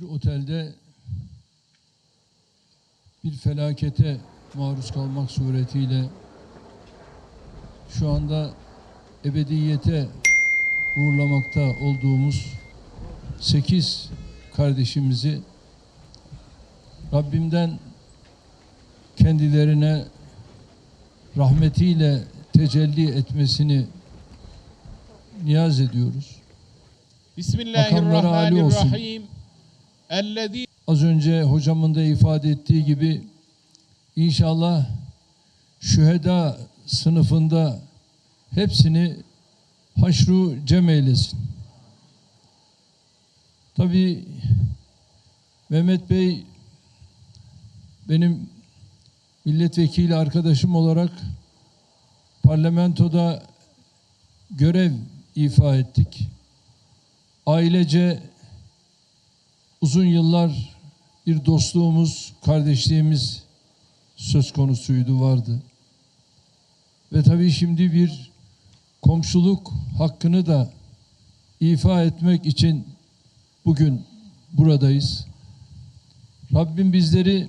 bir otelde bir felakete maruz kalmak suretiyle şu anda ebediyete uğurlamakta olduğumuz sekiz kardeşimizi Rabbimden kendilerine rahmetiyle tecelli etmesini niyaz ediyoruz. Bismillahirrahmanirrahim. Az önce hocamın da ifade ettiği gibi inşallah şüheda sınıfında hepsini haşru cem eylesin. Tabi Mehmet Bey benim milletvekili arkadaşım olarak parlamentoda görev ifa ettik. Ailece uzun yıllar bir dostluğumuz, kardeşliğimiz söz konusuydu, vardı. Ve tabii şimdi bir komşuluk hakkını da ifa etmek için bugün buradayız. Rabbim bizleri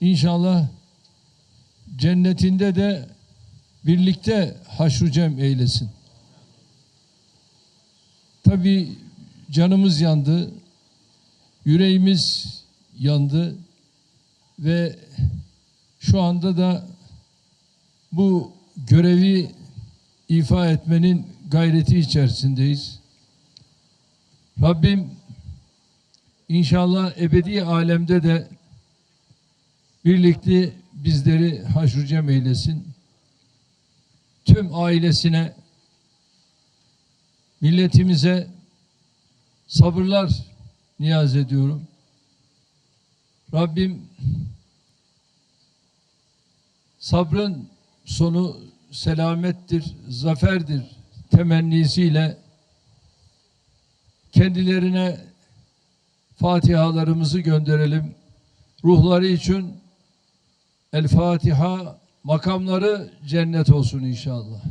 inşallah cennetinde de birlikte haşru cem eylesin. Tabii canımız yandı, yüreğimiz yandı ve şu anda da bu görevi ifa etmenin gayreti içerisindeyiz. Rabbim inşallah ebedi alemde de birlikte bizleri haşr cem eylesin. Tüm ailesine, milletimize sabırlar niyaz ediyorum. Rabbim sabrın sonu selamettir, zaferdir temennisiyle kendilerine Fatihalarımızı gönderelim. Ruhları için El Fatiha makamları cennet olsun inşallah.